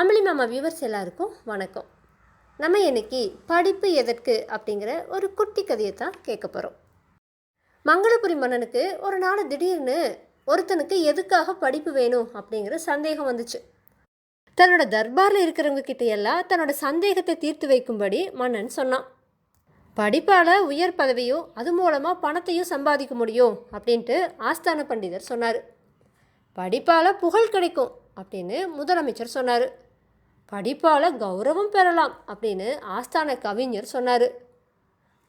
அமளி மாமா வியூவர்ஸ் எல்லாருக்கும் வணக்கம். நம்ம இன்னைக்கு படிப்பு எதற்கு அப்படிங்கிற ஒரு குட்டி கதையை தான் கேட்க போகிறோம் மங்களபுரி மன்னனுக்கு ஒரு நாள் திடீர்னு ஒருத்தனுக்கு எதுக்காக படிப்பு வேணும் அப்படிங்கிற சந்தேகம் வந்துச்சு. தன்னோட தர்பாரில் இருக்கிறவங்க கிட்ட எல்லாம் தன்னோட சந்தேகத்தை தீர்த்து வைக்கும்படி மன்னன் சொன்னான். படிப்பால் உயர் பதவியும் அது மூலமாக பணத்தையும் சம்பாதிக்க முடியும் அப்படின்ட்டு ஆஸ்தான பண்டிதர் சொன்னார். படிப்பால் புகழ் கிடைக்கும் அப்படின்னு முதலமைச்சர் சொன்னார். படிப்பால் கௌரவம் பெறலாம் அப்படின்னு ஆஸ்தான கவிஞர் சொன்னார்.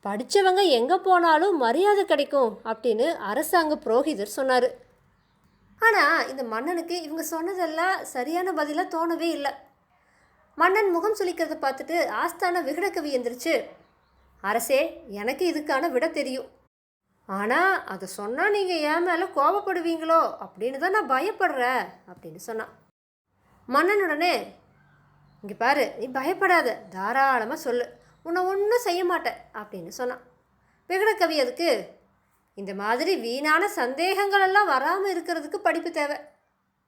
படித்தவங்க எங்கே போனாலும் மரியாதை கிடைக்கும் அப்படின்னு அரசாங்க புரோகிதர் சொன்னார். ஆனால் இந்த மன்னனுக்கு இவங்க சொன்னதெல்லாம் சரியான பதிலாக தோணவே இல்லை. மன்னன் முகம் சுளிக்கிறத பார்த்துட்டு ஆஸ்தான விகடக்கவி எந்திரிச்சு அரசே எனக்கு இதுக்கான விட தெரியும். ஆனால் அதை சொன்னால் நீங்கள் என் மேலே கோபப்படுவீங்களோ அப்படின்னு தான் நான் பயப்படுறேன் அப்படின்னு சொன்னான். மன்னன் உடனே இங்கே பாரு நீ பயப்படாத. தாராளமாக சொல்லு. உன்னை ஒன்றும் செய்ய மாட்டேன் அப்படின்னு சொன்னான். விகடகவி அதுக்கு இந்த மாதிரி வீணான சந்தேகங்கள் எல்லாம் வராமல் இருக்கிறதுக்கு படிப்பு தேவை.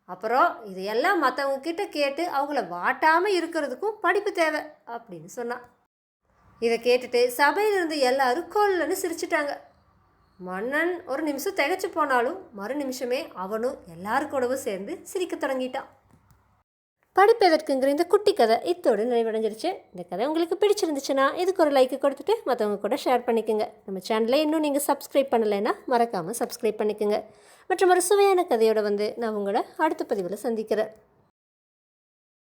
அப்புறம் இதையெல்லாம் மற்றவங்க கிட்ட கேட்டு அவங்கள வாட்டாமல் இருக்கிறதுக்கும் படிப்பு தேவை அப்படின்னு சொன்னான். இதை கேட்டுட்டு சபையில் இருந்து எல்லாரும் கொல்லன்னு சிரிச்சிட்டாங்க. மன்னன் ஒரு நிமிஷம் திகைச்சு போனாலும் மறு நிமிஷமே அவனும் எல்லாரு கூடவும் சேர்ந்து சிரிக்க தொடங்கிட்டான். படிப்பு எதற்குங்கிற இந்த குட்டி கதை இத்தோடு நிறைவடைஞ்சிருச்சு. இந்த கதை உங்களுக்கு பிடிச்சிருந்துச்சுன்னா இதுக்கு ஒரு லைக்கு கொடுத்துட்டு மற்றவங்க கூட ஷேர் பண்ணிக்கோங்க. நம்ம சேனலை இன்னும் நீங்கள் சப்ஸ்கிரைப் பண்ணலைன்னா மறக்காமல் சப்ஸ்கிரைப் பண்ணிக்கோங்க. மற்றும் ஒரு சுவையான கதையோட வந்து நான் உங்களை அடுத்த பதிவில் சந்திக்கிறேன்.